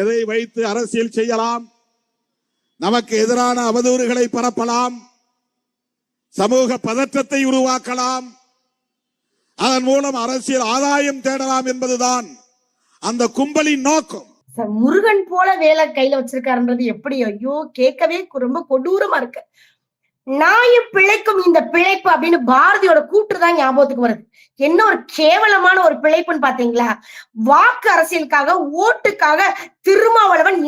எதை வைத்து அரசியல் செய்யலாம்? நமக்கு எதிரான அவதூறுகளை பரப்பலாம். சமூக பதற்றத்தை உருவாக்கலாம். அதன் மூலம் அரசியல் ஆதாயம் தேடலாம் என்பதுதான் அந்த கும்பலின் நோக்கம். முருகன் போல வேலை கையில வச்சிருக்காருன்றது எப்படி? ஐயோ கேட்கவே ரொம்ப கொடூரமா இருக்கு. நாயும் பிழைக்கும் இந்த பிழைப்பு அப்படின்னு பாரதியோட கூற்று தான் ஞாபகத்துக்கு வருது. என்ன ஒரு கேவலமான ஒரு பிழைப்புன்னு பாத்தீங்களா? வாக்கு அரசியலுக்காக ஓட்டுக்காக திருமாவளவன்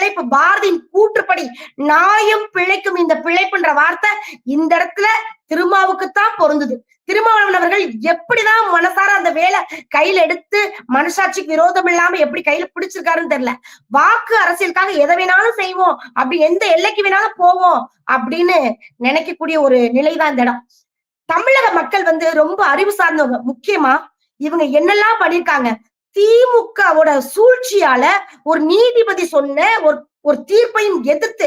பிழைப்பு பாரதியின் கூற்றுப்படி நாயும் பிழைக்கும் இந்த பிழைப்புன்ற வார்த்தை இந்த இடத்துல திருமாவுக்குத்தான் பொருந்தது. திருமாவளவன் அவர்கள் எப்படிதான் மனசார அந்த வேலை கையில எடுத்து மனசாட்சிக்கு விரோதம் இல்லாம எப்படி கையில பிடிச்சிருக்காருன்னு தெரியல. வாக்கு அரசியலுக்காக எதை வேணாலும் செய்வோம். அப்படி எந்த எல்லைக்கு வேணாலும் போவோம் அப்படின்னு நினைக்கக்கூடிய ஒரு நிலைதான் இந்த இடம். தமிழக மக்கள் வந்து ரொம்ப அறிவு சார்ந்தவங்க. முக்கியமா இவங்க என்னெல்லாம் பண்ணிருக்காங்க திமுகவோட சூழ்ச்சியால ஒரு நீதிபதி சொன்ன ஒரு ஒரு தீர்ப்பையும் எதிர்த்து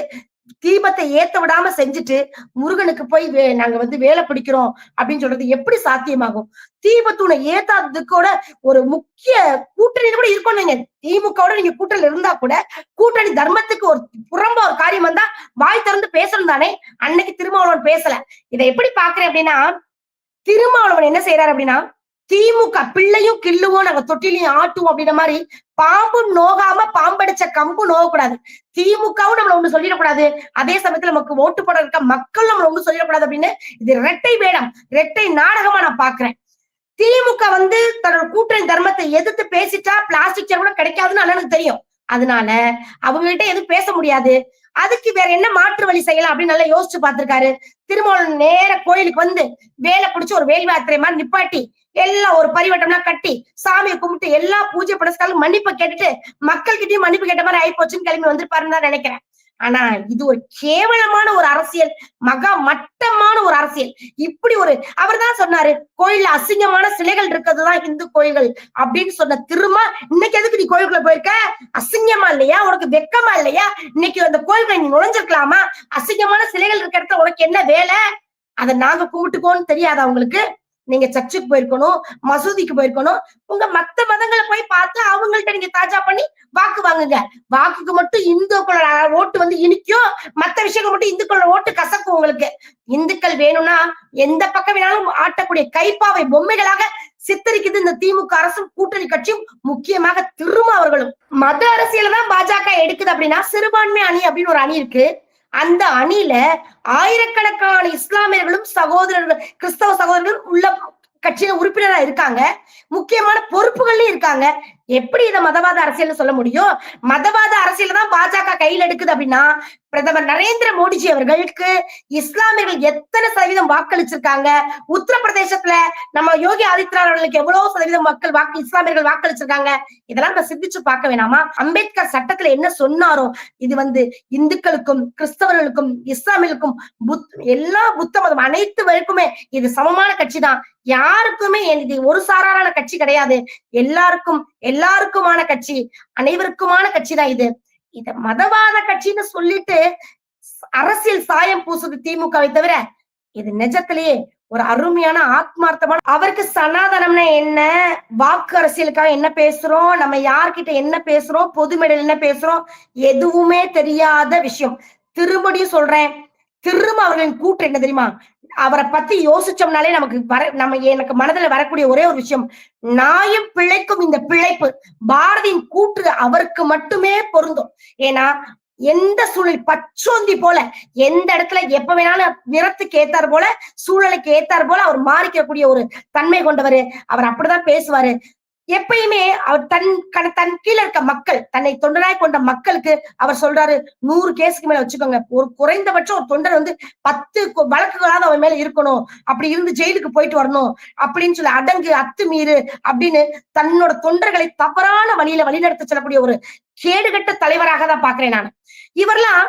தீபத்தை ஏத்த விடாம செஞ்சுட்டு முருகனுக்கு போய் வே- நாங்க வந்து வேலை பிடிக்கிறோம் அப்படின்னு சொல்றது எப்படி சாத்தியமாகும்? தீபத்தூணை ஏத்தாததுக்கோட ஒரு முக்கிய கூட்டணி கூட இருக்கும் நீங்க திமுகவோட நீங்க கூட்டணி இருந்தா கூட கூட்டணி தர்மத்துக்கு ஒரு புறம்ப ஒரு காரியம் வந்தா வாய் திறந்து பேசணும் தானே? அன்னைக்கு திருமாவளவன் பேசல. இதை எப்படி பாக்குறேன் அப்படின்னா திருமாவளவன் என்ன செய்யறாரு அப்படின்னா திமுக பிள்ளையும் கிள்ளுவோம் நாங்க தொட்டிலையும் ஆட்டுவோம் அப்படின்ற மாதிரி பாம்பும் நோகாம பாம்படிச்ச கம்பும் நோகக்கூடாது. திமுகவும் நம்மள ஒண்ணு சொல்லிடக்கூடாது. அதே சமயத்துல நமக்கு ஓட்டு போட இருக்க மக்கள் நம்மள ஒண்ணு சொல்லிடக்கூடாது அப்படின்னு இது இரட்டை வேடம் இரட்டை நாடகமா நான் பாக்குறேன். திமுக வந்து தன்னோட கூட்டணி தர்மத்தை எதிர்த்து பேசிட்டா பிளாஸ்டிக் சேர் கூட கிடைக்காதுன்னு அண்ணனுக்கு தெரியும். அதனால அவங்க கிட்ட எதுவும் பேச முடியாது. அதுக்கு வேற என்ன மாற்று வழி செய்யலாம் அப்படின்னு நல்லா யோசிச்சு பார்த்திருக்காரு. திருமணம் நேர கோயிலுக்கு வந்து வேலை பிடிச்சி ஒரு வேல்வாத்திரை மாதிரி நிப்பாட்டி எல்லாம் ஒரு பரிவட்டம்னா கட்டி சாமியை கும்பிட்டு எல்லா பூஜை புனஸ்காலும் மன்னிப்பு கேட்டுட்டு மக்கள் கிட்டயும் மன்னிப்பு கேட்ட மாதிரி ஆயிப்போச்சுன்னு கிளம்பி வந்திருப்பாருன்னு தான் நினைக்கிறேன். ஆனா இது ஒரு கேவலமான ஒரு அரசியல் மகா மட்டமான ஒரு அரசியல். இப்படி ஒரு அவர் தான் சொன்னாரு கோயில்ல அசிங்கமான சிலைகள் இருக்கிறதுதான் இந்து கோயில்கள் அப்படின்னு சொன்ன திரும்ப இன்னைக்கு எதுக்கு நீ கோயிலுக்குள்ள போயிருக்க? அசிங்கமா இல்லையா? உனக்கு வெக்கமா இல்லையா? இன்னைக்கு அந்த கோயில்களை நீ நுழைஞ்சிருக்கலாமா? அசிங்கமான சிலைகள் இருக்க இடத்துல உனக்கு என்ன வேலை? அதை நாங்க கும்பிட்டுக்கோன்னு தெரியாதா உங்களுக்கு? நீங்க சர்ச்சுக்கு போயிருக்கணும் மசூதிக்கு போயிருக்கணும் உங்க மத்த மதங்களை போய் பார்த்து அவங்கள்ட்ட நீங்க தாஜா பண்ணி வாக்கு வாங்குங்க. வாக்குக்கு மட்டும் இந்துக்களோட ஓட்டு வந்து இனிக்கும். மத்த விஷயங்கள் மட்டும் இந்துக்களோட ஓட்டு கசக்கும் உங்களுக்கு. இந்துக்கள் வேணும்னா எந்த பக்கம் வேணாலும் ஆட்டக்கூடிய கைப்பாவை பொம்மைகளாக சித்தரிக்குது இந்த திமுக அரசும் கூட்டணி கட்சியும் முக்கியமாக திருமாவர்களும் மத அரசியல தான் பாஜக எடுக்குது அப்படின்னா சிறுபான்மை அணி அப்படின்னு ஒரு அணி இருக்கு. அந்த அணில ஆயிரக்கணக்கான இஸ்லாமியர்களும் சகோதரர்கள் கிறிஸ்தவ சகோதரர்களும் உள்ள கட்சியில உறுப்பினரா இருக்காங்க. முக்கியமான பொறுப்புகள்லயும் இருக்காங்க. எப்படி இதை மதவாத அரசியல் சொல்ல முடியும்? மதவாத அரசியல் தான் பாஜக கையில் எடுக்குது அப்படின்னா பிரதமர் நரேந்திர மோடிஜி அவர்களுக்கு இஸ்லாமியர்கள் எத்தனை சதவீதம் வாக்களிச்சிருக்காங்க? உத்தரப்பிரதேசத்துல நம்ம யோகி ஆதித்யநாத் அவர்களுக்கு எவ்வளவு சதவீதம் மக்கள் வாக்கு இஸ்லாமியர்கள் வாக்களிச்சிருக்காங்க? இதெல்லாம் நம்ம சிந்திச்சு பார்க்க வேணாமா? அம்பேத்கர் சட்டத்துல என்ன சொன்னாரோ இது வந்து இந்துக்களுக்கும் கிறிஸ்தவர்களுக்கும் இஸ்லாமியர்களுக்கும் புத் எல்லா புத்த மதம் அனைத்து வரைக்குமே இது சமமான கட்சி தான் யாருக்குமே இது ஒரு சாராரான கட்சி கிடையாது. எல்லாருக்கும் எல்லா எல்லாருக்குமான கட்சி அனைவருக்குமான கட்சி தான் இது. இத மதவாத கட்சின்னு சொல்லிட்டு அரசியல் சாயம் பூசுது திமுகவை தவிர இது நிஜத்திலேயே ஒரு அருமையான ஆத்மார்த்தமான அவருக்கு சனாதனம்னா என்ன? வாக்கு அரசியலுக்காக என்ன பேசுறோம்? நம்ம யார்கிட்ட என்ன பேசுறோம்? பொது மேடையில் என்ன பேசுறோம்? எதுவுமே தெரியாத விஷயம். திரும்படியும் சொல்றேன் திரும்ப அவர்களின் கூற்று என்ன தெரியுமா? அவரை பத்தி யோசிச்சோம்னாலே நமக்கு வர நம்ம எனக்கு மனதுல வரக்கூடிய ஒரே ஒரு விஷயம் நாயும் பிழைக்கும் இந்த பிழைப்பு. பாரதியின் கூற்று அவருக்கு மட்டுமே பொருந்தும். ஏன்னா எந்த சூழல் பச்சோந்தி போல எந்த இடத்துல எப்ப வேணாலும் நிறத்துக்கு ஏத்தாரு போல சூழலுக்கு ஏத்தாரு போல அவர் மாறிக்கக்கூடிய ஒரு தன்மை கொண்டவர். அவர் அப்படிதான் பேசுவாரு. எப்பயுமே அவர் தன் கண- தன் கீழே இருக்க மக்கள் தன்னை தொண்டராய் கொண்ட மக்களுக்கு அவர் சொல்றாரு நூறு கேஸுக்கு மேல வச்சுக்கோங்க. ஒரு குறைந்தபட்சம் ஒரு தொண்டர் வந்து பத்து வழக்குகளாவது அவன் மேல இருக்கணும். அப்படி இருந்து ஜெயிலுக்கு போயிட்டு வரணும். அப்படின்னு சொல்லி அடங்கு அத்துமீறு அப்படின்னு தன்னோட தொண்டர்களை தவறான வழியில வழிநடத்த செல்லக்கூடிய ஒரு கேடுகட்ட தலைவராக தான் பாக்குறேன் நான். இவரெல்லாம்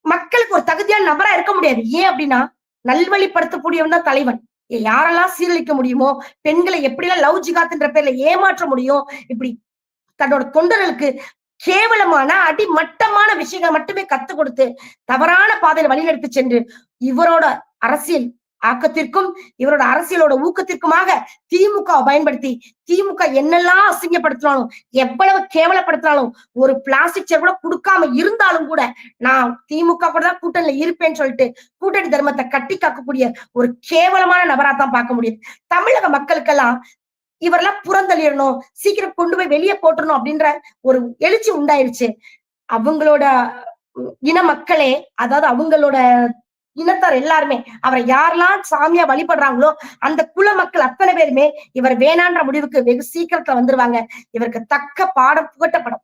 மக்களுக்கு ஒரு தகுதியான நபரா இருக்க முடியாது. ஏன் அப்படின்னா நல்வழிப்படுத்தக்கூடியவன் தான் தலைவன். யாரெல்லாம் சீரழிக்க முடியுமோ பெண்களை எப்படிலாம் லவ் ஜிகாத்ன்ற பேர்ல ஏமாற்ற முடியும் இப்படி தன்னோட தொண்டர்களுக்கு கேவலமான அடிமட்டமான விஷயங்களை மட்டுமே கத்து கொடுத்து தவறான பாதையில வழிநடத்தி சென்று இவரோட அரசியல் ஆக்கத்திற்கும் இவரோட அரசியலோட ஊக்கத்திற்குமாக திமுக பயன்படுத்தி திமுக என்னெல்லாம் அசிங்கப்படுத்தினாலும் எவ்வளவு கேவலப்படுத்தினாலும் ஒரு பிளாஸ்டிக் சேர் கூட கொடுக்காம இருந்தாலும் கூட நான் திமுக கூட தான் கூட்டணியில இருப்பேன்னு சொல்லிட்டு கூட்டணி தர்மத்தை கட்டி காக்கக்கூடிய ஒரு கேவலமான நபரா தான் பார்க்க முடியுது. தமிழக மக்களுக்கெல்லாம் இவரெல்லாம் புறந்தள்ளிடணும் சீக்கிரம் கொண்டு போய் வெளியே போட்டுறணும் அப்படின்ற ஒரு எழுச்சி உண்டாயிருச்சு. அவங்களோட இன மக்களே அதாவது அவங்களோட இனத்தார் எல்லாருமே அவரை யாரெல்லாம் சாமியா வழிபடுறாங்களோ அந்த குல மக்கள் அத்தனை பேருமே இவர் வேணான்ற முடிவுக்கு வெகு சீக்கிரத்துல வந்துருவாங்க. இவருக்கு தக்க பாடம் புகட்டப்படும்.